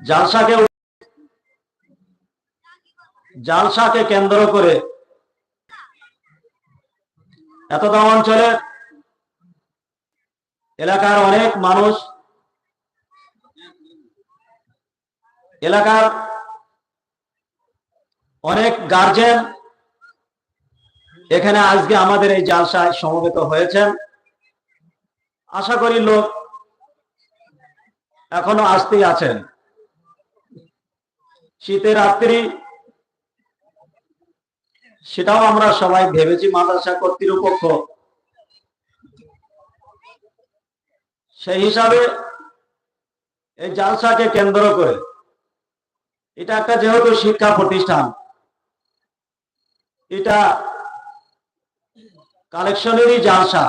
জালসাকে জালসাকে কেন্দ্র করে এতদম অঞ্চলে এলাকার অনেক মানুষ এলাকার অনেক গার্জেন এখানে আজকে আমাদের এই জালসায় সমবেত হয়েছেন। আশা করি লোক এখনও আসতেই আছেন। শীতের রাত্রি। সেটাও আমরা সবাই ভেবেছি মাদ্রাসা কর্তৃপক্ষ। সেই হিসাবে এই জালসাকে কেন্দ্র করে, এটা একটা যেহেতু শিক্ষা প্রতিষ্ঠান, এটা কালেকশনেরই জালসা,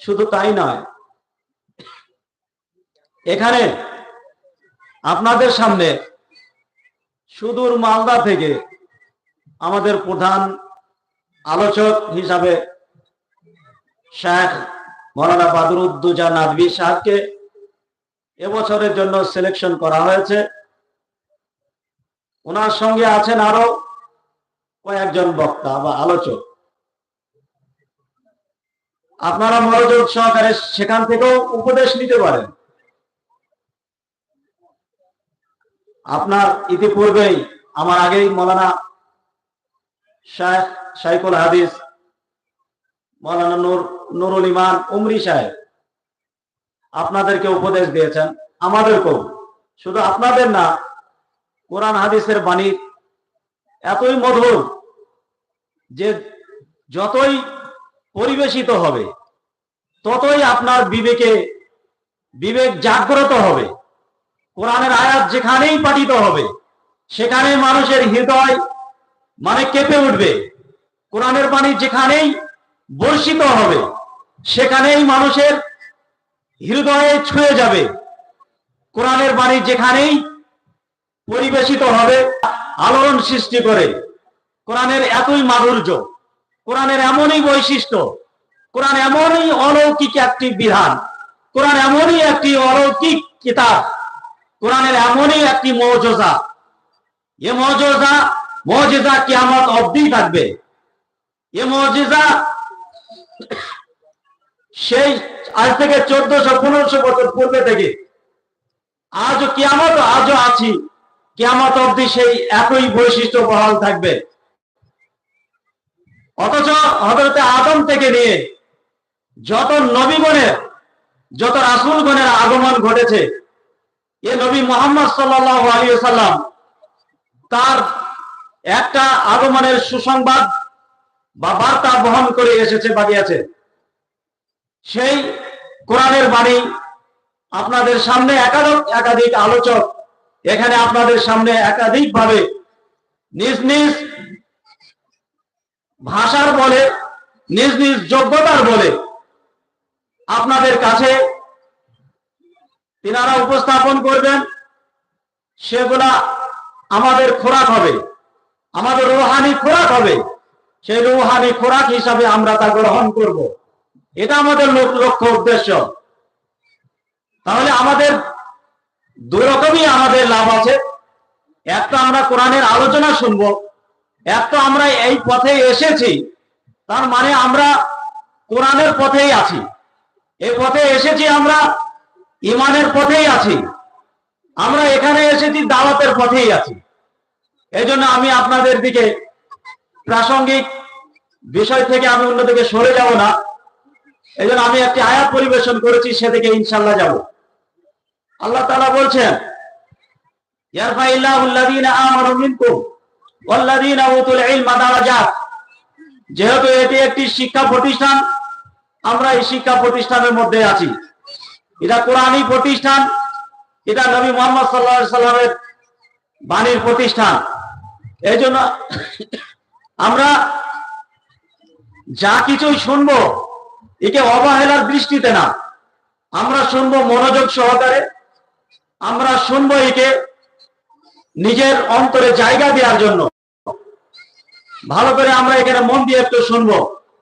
শুধু তাই নয়। এখানে আপনাদের সামনে সুদূর মালদা থেকে আমাদের প্রধান আলোচক হিসাবে শেখ মৌলানা বাদরুদ্দুজা নাদবি সাহেবকে এবছরের জন্য সিলেকশন করা হয়েছে। ওনার সঙ্গে আছেন আরও কয়েকজন বক্তা বা আলোচক। আপনারা মনোযোগ সহকারে সেখান থেকেও উপদেশ নিতে পারেন। আপনার ইতিপূর্বেই, আমার আগেই মৌলানা শাহ শাইকুল হাদিস, মৌলানা নুর, নুরুল ইমান উমরি সাহেব, আপনাদেরকে উপদেশ দিয়েছেন, আমাদেরকেও। শুধু আপনাদের না, কোরআন হাদিসের বাণী এতই মধুর যে যতই পরিবেশিত হবে, ততই আপনার বিবেকে, বিবেক জাগ্রত হবে। কোরআনের আয়াত যেখানেই পাঠিত হবে সেখানে মানুষের হৃদয় মানে কেঁপে উঠবে। কোরআনের বাণী যেখানেই বর্ষিত হবে, সেখানেই মানুষের হৃদয়ে ছুঁয়ে যাবে। কোরআনের বাণী যেখানেই পরিবেশিত হবে, আলোড়ন সৃষ্টি করে। কোরআনের এতই মাধুর্য, কোরআনের এমনই বৈশিষ্ট্য, কোরআন এমনই অলৌকিক একটি বিধান, কোরআন এমনই একটি অলৌকিক কিতাব কোরআনের এমনই একটি মৌজজা। এ মৌজজা মৌজেজা কিয়ামত অবধি থাকবে। এ মৌজেজা সেই আজ থেকে চোদ্দশো, পনেরোশো বছর পূর্বে থেকে আজও কিয়ামত, আজও আছি। কিয়ামত অবধি সেই একই বৈশিষ্ট্য বহাল থাকবে। অথচ হজরতে আদম থেকে নিয়ে যত নবীগণের যত রাসুলগণের আগমন ঘটেছে এ নবী মোহাম্মদ সাল্লাহ সাল্লাম তার একটা আগমনের সুসংবাদ বা বার্তা বহন করে এসেছে বা গিয়েছে সেই কোরআনের বাণী আপনাদের সামনে একাধিক একাধিক আলোচক এখানে আপনাদের সামনে একাধিক ভাবে নিজ নিজ ভাষার বলে, নিজ নিজ যোগ্যতার বলে আপনাদের কাছে তিনারা উপস্থাপন করবেন, সেগুলা আমাদের খোরাক হবে। আমাদের রুহানি খোরাক হবে। সেই রুহানি খোরাক হিসাবে আমরা তা গ্রহণ করব। এটা আমাদের লক্ষ্য উদ্দেশ্য। তাহলে আমাদের দুই রকমই আমাদের লাভ আছে। একটা আমরা কোরআনের আলোচনা শুনব, এক তো আমরা এই পথে এসেছি। তার মানে আমরা কোরআনের পথেই আছি। এই পথে এসেছি আমরা ইমানের পথেই আছি। আমরা এখানে এসেছি দাওয়াতের পথেই আছি। এই আমি আপনাদের দিকে প্রাসঙ্গিক বিষয় থেকে আমি অন্যদিকে সরে যাব না। এই আমি একটি আয়াত পরিবেশন করেছি, সেদিকে ইনশাল্লাহ যাব। আল্লাহ তালা বলছেন যেহেতু এটি একটি শিক্ষা প্রতিষ্ঠান, আমরা এই শিক্ষা প্রতিষ্ঠানের মধ্যে আছি। এটা কোরআনী প্রতিষ্ঠান, এটা নবী মোহাম্মদ সাল্লাহ সাল্লামের বাণীর প্রতিষ্ঠান। এই জন্য আমরা যা কিছুই শুনব, একে অবহেলার দৃষ্টিতে না। আমরা শুনব মনোযোগ সহকারে, আমরা শুনব একে নিজের অন্তরে জায়গা দেওয়ার জন্য। ভালো করে আমরা এখানে মন দিয়ে একটু শুনব।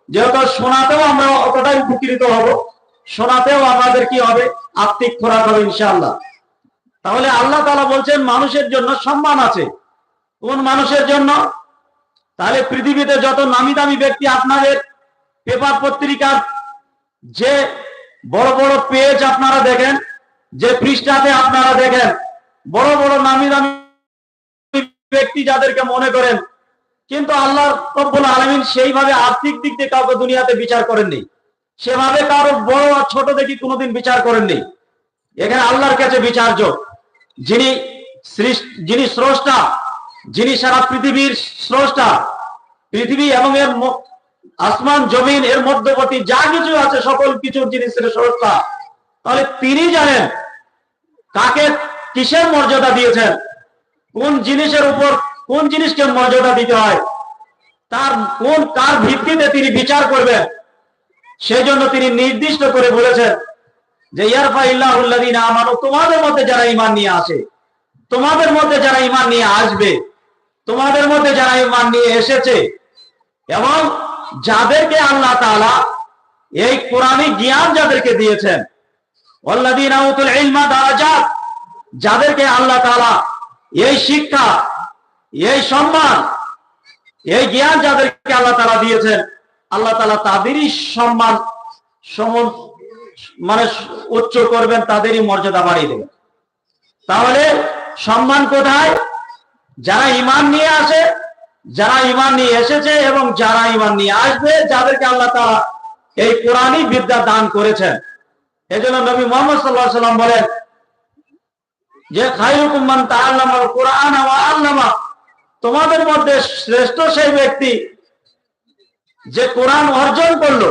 যেহেতু শোনাতেও আমরা অতটাই উপকৃত হব। শোনাতেও আমাদের কি হবে? আত্মিক খোরাক হবে ইনশাআল্লাহ। তাহলে আল্লাহ তালা বলছেন, মানুষের জন্য সম্মান আছে। কোন মানুষের জন্য? তাহলে পৃথিবীতে যত নামি দামি ব্যক্তি আপনাদের পেপার পত্রিকার যে বড় বড় পেজ আপনারা দেখেন, যে পৃষ্ঠাতে আপনারা দেখেন, বড় বড় নামি দামি ব্যক্তি যাদেরকে মনে করেন, কিন্তু আল্লাহ আলমিন সেইভাবে আর্থিক দিক দিয়ে কাউকে দুনিয়াতে বিচার করেননি। সেভাবে কারও বড় আর ছোট দেখি কোনোদিন বিচার করেননি। এখানে আল্লাহর কাছে বিচার্য। যিনি যিনি স্রষ্টা, যিনি সারা পৃথিবীর স্রষ্টা, পৃথিবী এবং এর আসমান, জমিন, এর মধ্যবর্তী যা কিছু আছে, সকল কিছুর জিনিসের স্রষ্টা, তাহলে তিনি জানেন কাকে, কিসের মর্যাদা দিয়েছেন, কোন জিনিসের উপর, কোন জিনিসকে মর্যাদা দিতে হয়, তার কোন, কার ভিত্তিতে তিনি বিচার করবেন। সেই জন্য তিনি নির্দিষ্ট করে বলেছেন যে, ইয়ারফা ইল্লাহুল্লাদিন আমানু, তোমাদের মধ্যে যারা ইমান নিয়ে আসে, তোমাদের মধ্যে যারা ইমান নিয়ে আসবে, তোমাদের মধ্যে যারা ইমান নিয়ে এসেছে, এবং যাদেরকে আল্লাহ তাআলা এই কোরআনিক জ্ঞান যাদেরকে দিয়েছেন যাদেরকে আল্লাহ তাআলা এই শিক্ষা, এই সম্মান, এই জ্ঞান যাদেরকে আল্লাহ তাআলা দিয়েছেন আল্লাহ তাআলা তাদেরই সম্মান সম মানে উচ্চ করবেন, তাদেরই মর্যাদা বাড়িয়ে দেবেন। তাহলে সম্মান কোথায়? যারা ইমান নিয়ে আসে, যারা ইমান নিয়ে এসেছে এবং যারা ইমান নিয়ে আসবে, যাদেরকে আল্লাহ তাআলা এই কোরআনই বিদ্যা দান করেছেন। এজন্য নবী মোহাম্মদ সাল্লাহ সাল্লাম বলেন, যে খায়রুকুম মান তাআল্লামাল কোরআন আল্লামা, তোমাদের মধ্যে শ্রেষ্ঠ সেই ব্যক্তি যে কোরআন অর্জন করল,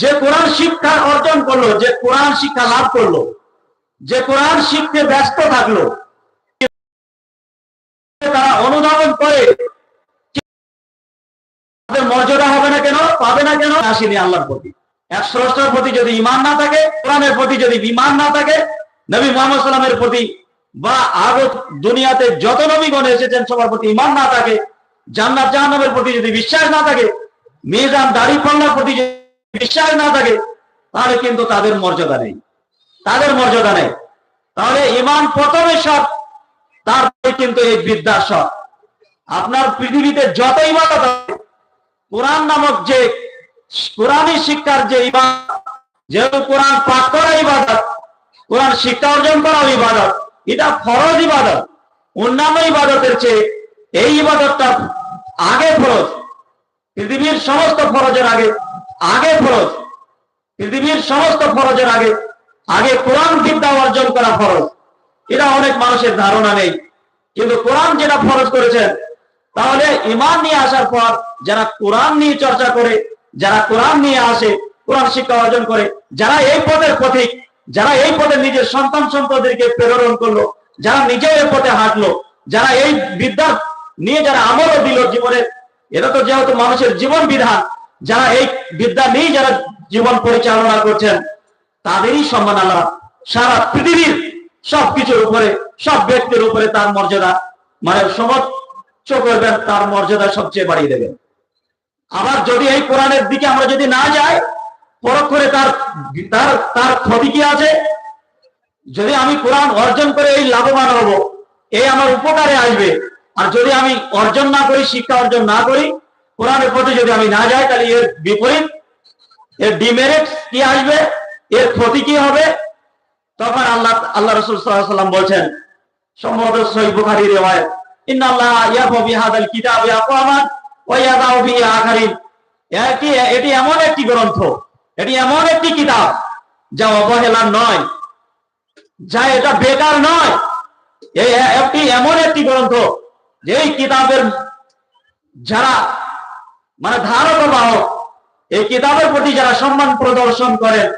যে কোরআন শিক্ষা অর্জন করল, যে কোরআন শিক্ষা লাভ করল, যে কোরআন শিখতে ব্যস্ত থাকল, তারা অনুধাবন করে মর্যাদা হবে না কেন, পাবে না কেন আসেনি আল্লাহর প্রতি। এক স্রষ্টার প্রতি যদি ইমান না থাকে, কোরআনের প্রতি যদি বিমান না থাকে, নবী মোহাম্মদ সাল্লামের প্রতি বা আগত দুনিয়াতে যত নবীগণ এসেছেন, সবার প্রতি ইমান না থাকে জান্নাত জাহান্নামের প্রতি যদি বিশ্বাস না থাকে, মেজান দাড়ি পাল্লার প্রতি যদি বিশ্বাস না থাকে, তাহলে কিন্তু তাদের মর্যাদা নেই। তাদের মর্যাদা নেই। তাহলে ইমান প্রথমে সব তারপরে কিন্তু এই বিদ্যার সব আপনার পৃথিবীতে যত ইবাদত আছে, কোরআন নামক যে কোরআনী শিক্ষার যে ইবাদত, যেহেতু কোরআন পাঠ করা ইবাদত, কোরআন শিক্ষা অর্জন করা ইবাদত, এটা ফরজ ইবাদত। অন্যান্য ইবাদতের চেয়ে এই ইবাদতটা আগে ফরজ, পৃথিবীর সমস্ত ফরজের আগে আগে ফরজ, পৃথিবীর সমস্ত ফরজের আগে আগে কোরআন বিদ্যা অর্জন করা ফরজ। এটা অনেক মানুষের ধারণা নেই। কিন্তু কোরআন যেটা ফরজ করেছেন, তাহলে ইমান নিয়ে আসার পর যারা কোরআন নিয়ে চর্চা করে, যারা কোরআন নিয়ে আসে, কোরআন শিক্ষা অর্জন করে, যারা এই পথের পথিক, যারা এই পথে নিজের সন্তান সম্পদকে প্রেরণ করল, যারা নিজেও এই পথে হাঁটলো, যারা এই বিদ্যা নিয়ে যারা আমলও দিল জীবনে এটা তো যেহেতু মানুষের জীবন বিধান, যারা এই বিদ্যা নিয়ে যারা জীবন পরিচালনা করছেন, তাদেরই সম্মান আল্লাহ সারা পৃথিবীর সবকিছুর উপরে, সব ব্যক্তির উপরে তার মর্যাদা মানে সমচ্চ করবেন, তার মর্যাদা সবচেয়ে বাড়িয়ে দেবেন আবার যদি এই কোরআনের দিকে আমরা যদি না যাই, পরখ করে তার তার তার ক্ষতি কি আছে? যদি আমি কোরআন অর্জন করে এই লাভবান হব এই আমার উপকারে আসবে। আর যদি আমি অর্জন না করি, শিক্ষা অর্জন না করি, কোরআনের প্রতি যদি আমি না যাই, তাহলে এর বিপরীত, এর ডিমেরিট কি আসবে, এর ক্ষতি কি হবে? তখন আল্লাহ আল্লাহ রসুল সাল্লাম বলছেন, সম্ভবত সহি বুখারী রিওয়ায়াত, ইন্না আল্লাহ ইয়াফু বিহাদাল কিতাবি আকওয়ামান ওয়া ইয়াদাউ বিহি আখারিন। এটি এটি এমন একটি গ্রন্থ, এটি এমন একটি কিতাব, যা অবহেলার নয়, যা এটা বেকার নয়। এই একটি এমন একটি গ্রন্থ যে এই কিতাবের যারা মানে ধারক বাহক, এই কিতাবের প্রতি যারা সম্মান প্রদর্শন করেন,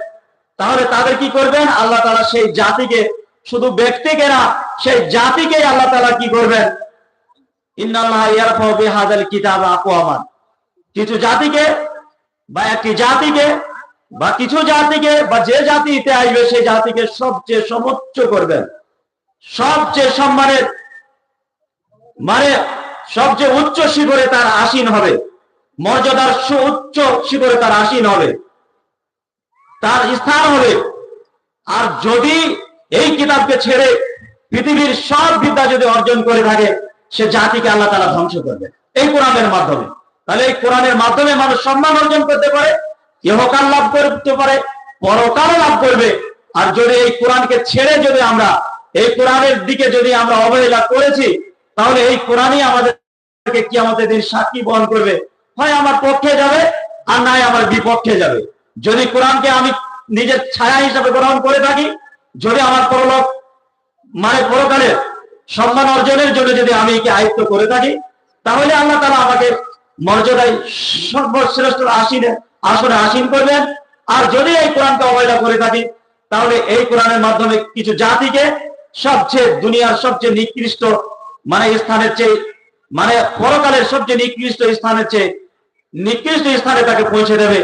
তাহলে তাদের কি করবেন? আল্লাহ তালা সেই জাতিকে, শুধু ব্যক্তিকে না, সেই জাতিকে আল্লাহ তালা কি করবেন? কিছু জাতিকে বা একটি জাতিকে বা কিছু জাতিকে বা যে জাতিতে আসবে, সেই জাতিকে সবচেয়ে সমুচ্চ করবেন। সবচেয়ে সম্মানের মানে সবচেয়ে উচ্চ শিখরে তার আসীন হবে। মর্যাদার সু উচ্চ শিখরে তার আসীন হবে। তার স্থান হবে। আর যদি এই কিতাবকে ছেড়ে পৃথিবীর সব বিদ্যা যদি অর্জন করে থাকে, সে জাতিকে আল্লাহ তালা ধ্বংস করবে। এই কোরআনের মাধ্যমে। তাহলে এই কোরআনের মাধ্যমে মানুষ সম্মান অর্জন করতে পারে, ইহকাল লাভ করতে পারে পরকাল লাভ করবে। আর যদি এই কোরআনকে ছেড়ে যদি আমরা, এই কোরআনের দিকে যদি আমরা অবহেলা করেছি তাহলে এই কোরআনই আমাদেরকে কি আমাদের দিন সাক্ষী বহন করবে। হয় আমার পক্ষে যাবে, আর নাই আমার বিপক্ষে যাবে। যদি কোরআনকে আমি নিজের ছায়া হিসাবে গ্রহণ করে থাকি, যদি আমার পরলোক মানে পরকালে সম্মান অর্জনের জন্য যদি আমি একে আয়ত্ত করে থাকি, তাহলে আল্লাহ তালা আমাকে মর্যাদায় সর্বশ্রেষ্ঠ আসিনে, আসনে আসীন করবেন। আর যদি এই কোরআনকে অবহেলা করে থাকি, তাহলে এই কোরআনের মাধ্যমে কিছু জাতিকে সবচেয়ে, দুনিয়ার সবচেয়ে নিকৃষ্ট মানে স্থানের চেয়ে মানে পরকালের সবচেয়ে নিকৃষ্ট স্থানের চেয়ে নিকৃষ্ট স্থানে তাকে পৌঁছে দেবে।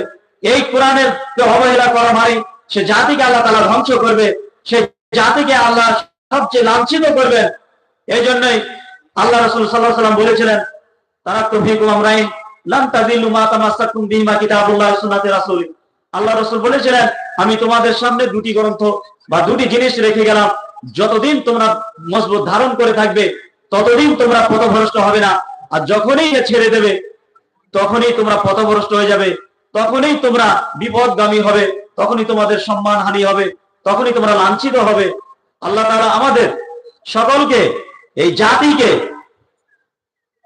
এই কোরআনের অবহেলা করা মানে সে জাতিকে আল্লাহ তালা ধ্বংস করবে, সে জাতিকে আল্লাহ সবচেয়ে লাঞ্ছিত করবেন। এই জন্যই আল্লাহ রসুল সাল্লাহ সাল্লাম বলেছিলেন, তারা তো ভিকুম রাসূল। আল্লাহ রসুল বলেছিলেন, আমি তোমাদের সামনে দুটি গ্রন্থ বা দুটি জিনিস রেখে গেলাম। যতদিন তোমরা মজবুত ধারণ করে থাকবে ততদিন তোমরা পথভ্রষ্ট হবে না। আর যখনই ছেড়ে দেবে, তখনই তোমরা পথভ্রষ্ট হয়ে যাবে। তখনই তোমরা বিপদগামী হবে, তখনই তোমাদের সম্মান হানি হবে, তখনই তোমরা লাঞ্ছিত হবে। আল্লাহ তাআলা আমাদের সকলকে, এই জাতিকে,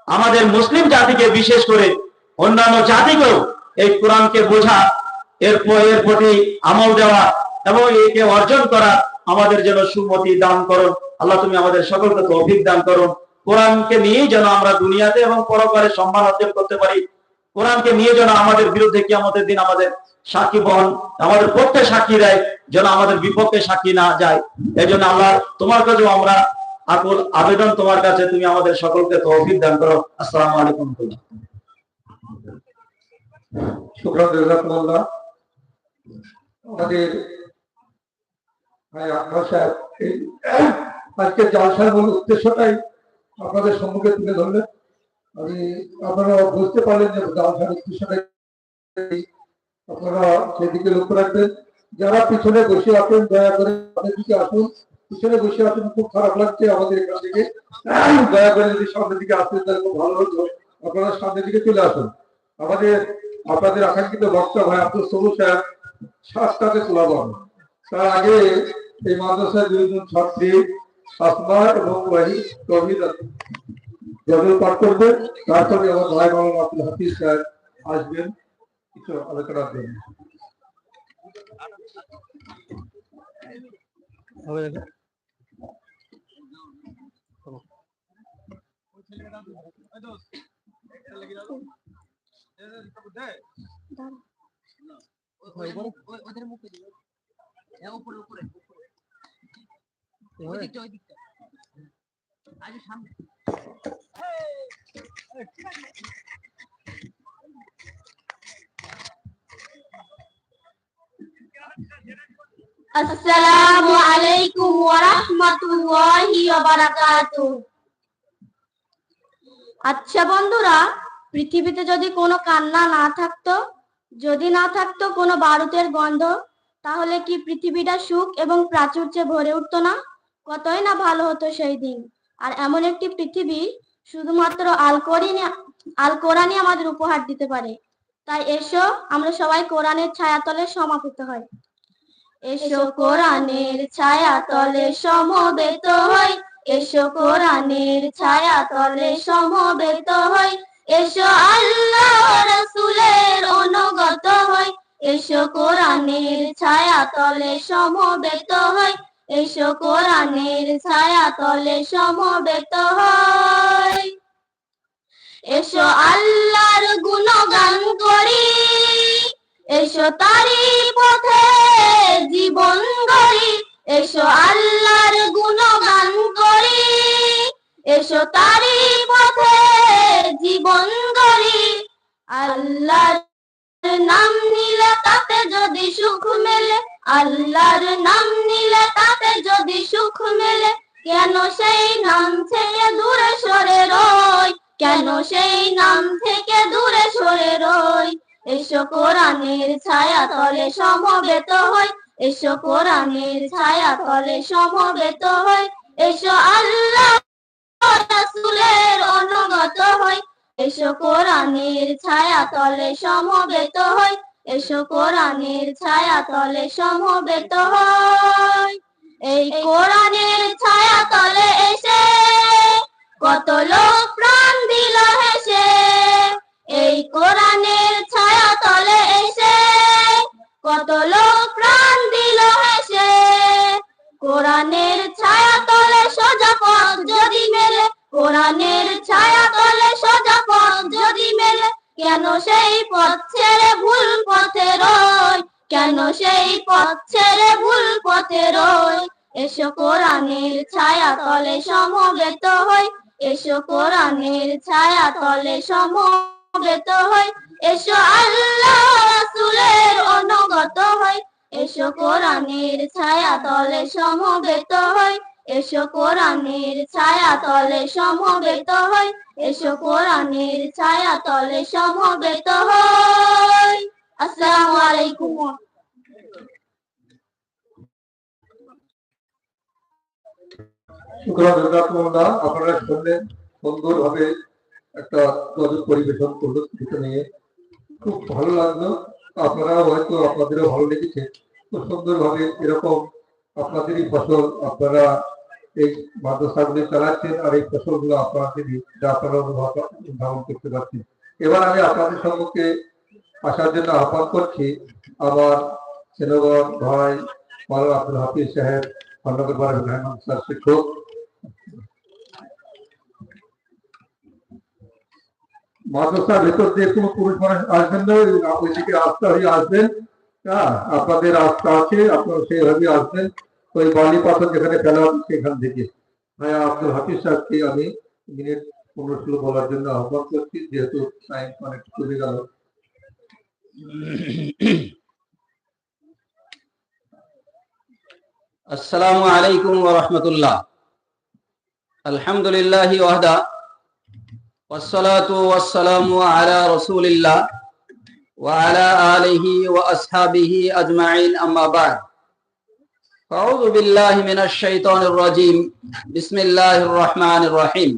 আমাদের মুসলিম জাতিকে বিশেষ করে অন্যান্য জাতিকেও এই কোরআনকে বোঝা, এর এর প্রতি আমল দেওয়া এবং একে অর্জন করা আমাদের যেন সুমতি দান করো। আল্লাহ, তুমি আমাদের সকলকে তৌফিক দান করো। কোরআনকে নিয়েই যেন আমরা দুনিয়াতে এবং পরকালে সম্মান অর্জন করতে পারি। কোরআনকে নিয়ে যেন আমাদের বিরুদ্ধে কি আমাদের দিন আমাদের সাক্ষী বহন, আমাদের পক্ষে সাক্ষী দেয়, যেন আমাদের বিপক্ষে সাক্ষী না যায়। এই জন্য আল্লাহ, তোমার কাছেও আমরা আকুল আবেদন তোমার কাছে, তুমি আমাদের সকলকে তৌফিক দান করো। আসসালামু আলাইকুম। শুক্রান আমাদের আজকের জলসার মূল উদ্দেশ্যটাই আপনাদের সম্মুখে তুলে ধরলেন। আমি, আপনারা বুঝতে পারলেন যে জলসার উদ্দেশ্যটা কি। আপনারা সেদিকে লক্ষ্য রাখবেন। যারা পিছনে বসে আছেন, দয়া করে দিকে আসুন। পিছনে বসে আছেন খুব খারাপ লাগছে আমাদের এখান থেকে। দয়া করে যদি সামনের দিকে আসতেন তাহলে খুব ভালো হতো। আপনারা সামনের দিকে চলে আসুন। আমাদের, আপনাদের আকাঙ্ক্ষিত বক্তা ভাই আব্দুল সবুজ সাহেব সাতটাতে তোলা তার আগে এই মাদ্রাসার দুইজন ছাত্রী আসমা এবং ওয়াহি তহিদ জমির পাঠ করবে তারপরে আমার ভাই মামা আব্দুল হাফিজ সাহেব আসবেন কিছু আলোচনা দেবেন ওদের মুখে দিও হ্যাঁ উপরে উপরে ওই দিকটা ওই দিকটা আগে সামনে আসসালামু আলাইকুম ওয়া রাহমাতুল্লাহি ওয়া বারাকাতুহু। আচ্ছা বন্ধুরা পৃথিবীতে যদি কোনো কান্না না থাকতো যদি না থাকতো কোনো বারুদের গন্ধ তাহলে কি পৃথিবীটা সুখ এবং প্রাচুর্যে ভরে উঠতো না? কতই না ভালো হতো সেই দিন। আর এমন একটি পৃথিবী শুধুমাত্র আল আল কোরআনই আমাদের উপহার দিতে পারে। তাই এসো, আমরা সবাই কোরআনের ছায়াতলে সমাপিত হয় এসো কোরআনের ছায়া তলে সমবেত হই। এসো কোরআনের ছায়া তলে সমবেত হই। এসো আল্লাহ রাসূলের অনুগত হই। এসো কোরআনের ছায়াতলে সমবেত হই। এসো কোরআনের ছায়া তলে সমবেত হই। এসো আল্লাহর গুণগান করি। এসো তারি পথে জীবন গড়ি। এসো আল্লাহর গুণগান করি। এসো তারি পথে জীবন গড়ি। আল্লাহর নাম নিলে তাতে যদি সুখ মেলে আল্লাহর নাম নিলে তাতে যদি সুখ মেলে, কেন সেই নাম থেকে দূরে সরে রই? কেন সেই নাম থেকে দূরে সরে রই? এসো কোরআনের ছায়া তলে সমবেত হই, এসো কোরআনের ছায়া তলে সমবেত হই, এসো আল্লাহ রাসূলের অনুগত হই, এসো কোরআনের ছায়া তলে সমবেত হই এসো কোরআনের ছায়া তলে সমবেত হই এই কোরআনের ছায়া তলে এসে কত লোক প্রাণ দিল হেসে। এই কোরআনের ছায়া তলে এসে কত লোক প্রাণ দিল হেসে। কোরআনের ছায়া তলে সোজা পথ যদি মেলে, কোরআনের ছায়া তলে সোজা পথ যদি মেলে কেন সেই পথ ছেড়ে ভুল পথে রই? কেন সেই পথ ছেড়ে ভুল পথে রই? এসো কোরআনের ছায়া তলে সমবেত হই। এসো কোরআনের ছায়া তলে সমবেত হই। এসো আল্লাহ রাসূলের অনুগত হই। এসো কোরআনের ছায়া তলে সমবেত হই। এসো কোরআনের ছায়া তলে সমবেত হই। এসো কোরআনের ছায়া তলে সমবেত হই। আসসালামু আলাইকুম। আপনারা শুনলেন একটা গজল পরিবেশন করল নিয়ে। খুব ভালো লাগল। আপনারাও হয়তো আপনাদেরও ভালো লেগেছে। খুব সুন্দরভাবে এরকম আপনাদেরই ফসল আপনারা এই মাদ্রাসাগুলি চালাচ্ছেন আর এই ফসলগুলো আপনাদেরই যা আপনারা অনুভব উদ্ভাবন করতে পারছেন। এবার আমি আপনাদের সম্মুখে আসার জন্য আহ্বান করছি আমার সেনগর ভাই মাওলানা আব্দুল হাফিজ সাহেব খন্দকার বাড়ি রহমান স্যার শিক্ষক। মাদ্রাসার ভেতর দিয়ে কোনো পুরুষ মানুষ আসবেন না, ওই- ওইদিকে রাস্তা হয়ে আসবেন। হ্যাঁ আপনাদের রাস্তা আছে আপনারা সেইভাবে আসবেন ওই বালি পাথর যেখানে ফেলা হবে সেখান থেকে ভাই আব্দুল হাফিজ সাহেবকে আমি মিনিট পনেরো ষোলো বলার জন্য আহ্বান করছি যেহেতু টাইম অনেক চলে গেল السلام عليكم ورحمة الله الحمد لله وحده والصلاة والسلام على رسول الله وعلى آله وأصحابه أجمعين. أما بعد أعوذ بالله من الشيطان الرجيم. بسم الله الرحمن الرحيم.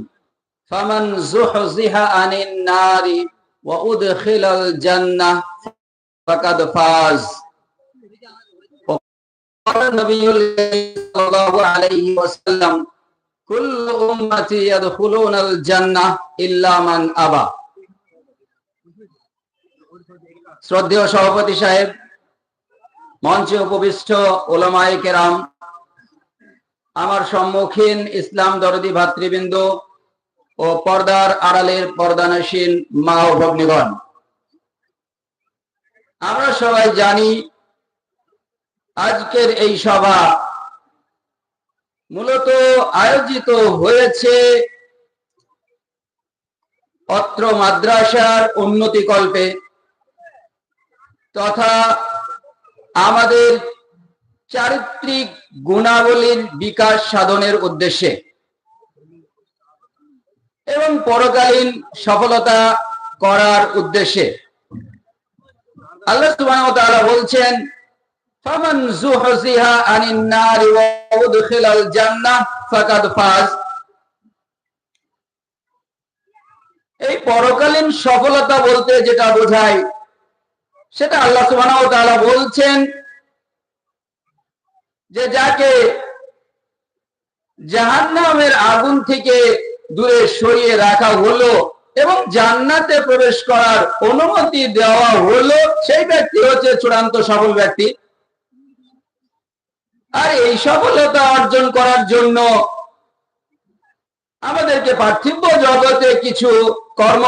فمن زحزح عن النار وأدخل الجنة فقد فاز. قال النبي صلى الله عليه وسلم كل أمتي يدخلون الجنة إلا من أبى. শ্রদ্ধেয় সভাপতি সাহেব, মঞ্চে উপবিষ্ট ওলামায়ে কেরাম, আমার সম্মুখীন ইসলাম দরদি ভাতৃবৃন্দ ও পর্দার আড়ালের পর্দানসীন মা ও ভগ্নীগণ। আমরা সবাই জানি আজকের এই সভা মূলত আয়োজিত হয়েছে অত্র মাদ্রাসার উন্নতি কল্পে। তথা আমাদের চারিত্রিক গুণাবলীর বিকাশ সাধনের উদ্দেশ্যে। এবং পরকালীন সফলতা করার উদ্দেশ্যে। আল্লাহ তাআলা বলছেন যুহজিহা আনিন নারি ওয়া উদখিলাল জান্নাহ ফাকাদ ফাজ। এই পরকালীন সফলতা বলতে যেটা বোঝায় সেটা আল্লাহ তাআলা বলছেন যে যাকে জাহান্নামের আগুন থেকে দূরে সরিয়ে রাখা হলো এবং জান্নাতে প্রবেশ করার অনুমতি দেওয়া হলো, সেই ব্যক্তি হচ্ছে চূড়ান্ত সফল ব্যক্তি। আর এই সফলতা অর্জন করার জন্য আমাদেরকে পার্থিব জগতে কিছু কর্ম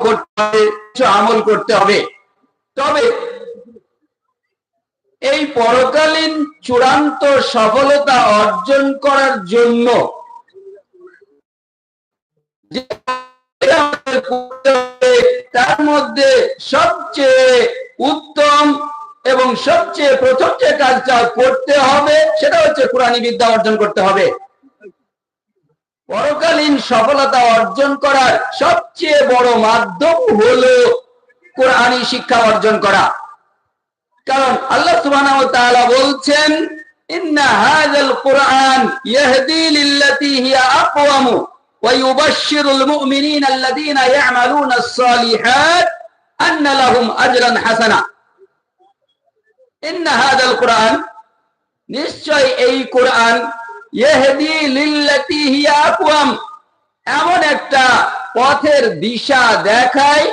করতে হবে, কিছু আমল করতে হবে। তবে এই পরকালীন চূড়ান্ত সফলতা অর্জন করার জন্য তার মধ্যে সবচেয়ে উত্তম এবং সবচেয়ে প্রথম যে কাজটা করতে হবে, সেটা হচ্ছে কোরআনী বিদ্যা অর্জন করতে হবে। পরকালীন সফলতা অর্জন করার সবচেয়ে বড় মাধ্যম হলো কোরআনী শিক্ষা অর্জন করা। কারণ আল্লাহ তাআলা বলছেন এমন একটা পথের দিশা দেখায়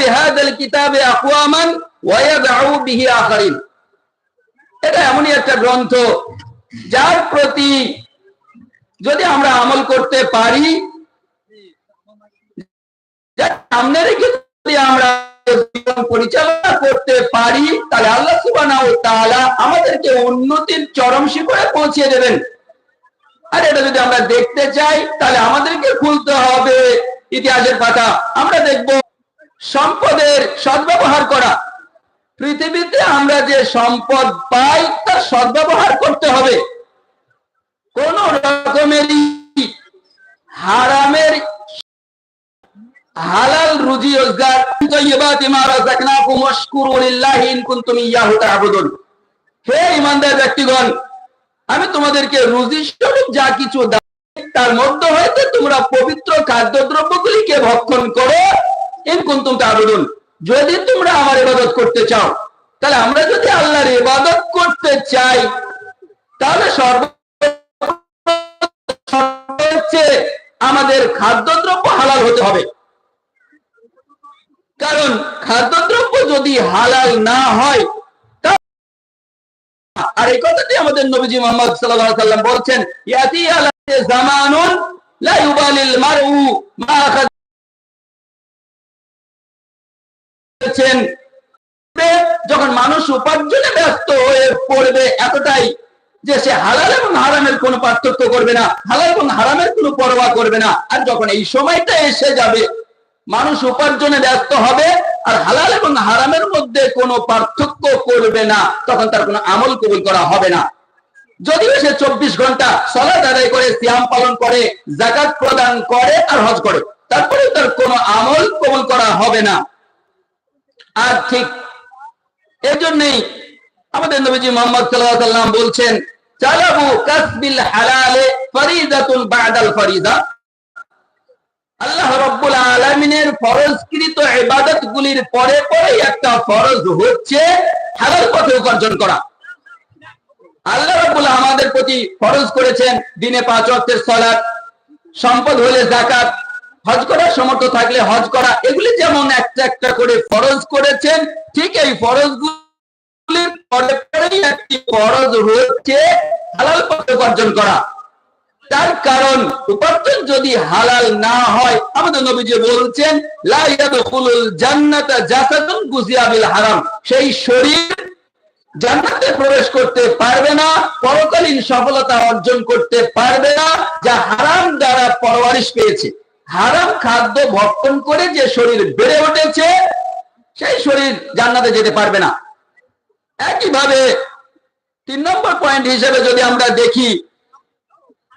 বিহাযাল কিতাবি আকওয়ামান ওয়া ইয়াদউ বিহি আখারিন এটা এমনই একটা গ্রন্থ যার প্রতি যদি আমরা আমল করতে পারি সামনে রেখে যদি আমরা পরিচালনা করতে পারি, তাহলে আল্লাহ ওয়া আমাদেরকে উন্নতির চরম শিখরে পৌঁছে দেবেন। আর এটা যদি আমরা দেখতে চাই, তাহলে আমাদেরকে খুলতে হবে। ইতিহাসের পাতা। আমরা দেখব সম্পদের সদ্ব্যবহার করা। পৃথিবীতে আমরা যে সম্পদ পাই, তার সদ্ব্যবহার করতে হবে। কোন রকমেরই হারামের হালাল রুজি রোজগার হে ঈমানদার ব্যক্তিগণ আমি তোমাদেরকে রুজি স্বরূপ যা কিছু তার মধ্য হইতে তোমরা পবিত্র খাদ্যদ্রব্যগুলিকে ভক্ষণ করো। ইন কুনতুম তা'বুদুন। যদি তোমরা আমার ইবাদত করতে চাও, তাহলে আমরা যদি আল্লাহর ইবাদত করতে চাই, তাহলে সর্ব হচ্ছে আমাদের খাদ্যদ্রব্য হালাল হতে হবে। কারণ খাদ্যদ্রব্য যদি হালাল না হয় আর এই কথাটি আমাদের নবীজি মোহাম্মদ সাল্লাম বলছেন জামানুন, লা মারউ মা যখন মানুষ উপার্জনে ব্যস্ত হয়ে পড়বে এতটাই যে সে হালাল এবং হারামের কোনো পার্থক্য করবে না, হালাল এবং হারামের কোনো পরোয়া করবে না। আর যখন এই সময়টা এসে যাবে মানুষ উপার্জনে ব্যস্ত হবে আর হালাল এবং হারামের মধ্যে কোনো পার্থক্য করবে না, তখন তার কোনো আমল কবুল করা হবে না। যদিও সে চব্বিশ ঘণ্টা সলাদ আদায় করে, সিয়াম পালন করে জাকাত প্রদান করে আর হজ করে তারপরে তার কোনো আমল কবুল করা হবে না। আর ঠিক এর জন্যই আমাদের নবীজি মোহাম্মদ সাল্লাম বলছেন চালাবু কাসবিল হালালে ফরিদাতুন বাদাল ফরিদা। আল্লাহ রব্বুল আলামিনের ফরজকৃত ইবাদতগুলির পরে পরেই একটা ফরজ হচ্ছে হালাল পথে উপার্জন করা। আল্লাহ রব্বুল আমাদের প্রতি ফরজ করেছেন দিনে পাঁচ সালাত, সম্পদ হলে যাকাত, হজ করার সমর্থ থাকলে হজ করা, এগুলি যেমন একটা একটা করে ফরজ করেছেন, ঠিক এই ফরজগুলির পরে পরেই একটি ফরজ হচ্ছে হালাল পথে উপার্জন করা। তার কারণ উপার্জন যদি হালাল না হয়, আমাদের বলছেন জান্নাতা জাসাদুন গুজিয়া হারাম। সেই শরীর জান্নাতে প্রবেশ করতে পারবে না, পরকালীন সফলতা অর্জন করতে পারবে না, যা হারাম দ্বারা পরওয়ারিশ পেয়েছে। হারাম খাদ্য ভক্ষণ করে যে শরীর বেড়ে উঠেছে, সেই শরীর জান্নাতে যেতে পারবে না। একইভাবে তিন নম্বর পয়েন্ট হিসেবে যদি আমরা দেখি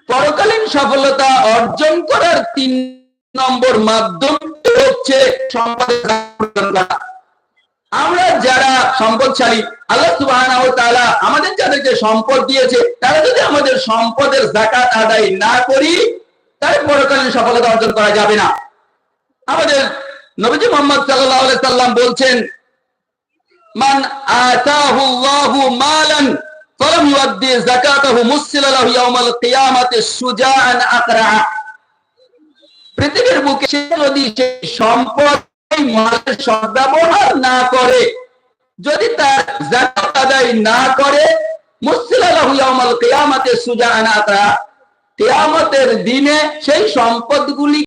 পরকালীন সফলতা অর্জন করার তিন নম্বর মাধ্যম হচ্ছে আমরা যারা সম্পদশালী, আল্লাহ ওয়া আমাদের যাদেরকে সম্পদ দিয়েছে, তারা যদি আমাদের সম্পদের যাকাত আদায় না করি, তাহলে পরকালীন সফলতা অর্জন করা যাবে না। আমাদের নবীজি মোহাম্মদ আলাইহি সাল্লাম বলছেন, মান আতাহু মালান যাকাতাহু মুসিলা লাহু ইয়াউমাল কিয়ামাতি সুজাআন আকরা পৃথিবীর বুকে সে সম্পদ মালের সদ্ব্যবহার না করে, যদি তার যাকাত আদায় না করে মুসিলা লাহু ইয়াউমাল কিয়ামাতি সুজাআন কিয়ামতের দিনে সেই সম্পদগুলি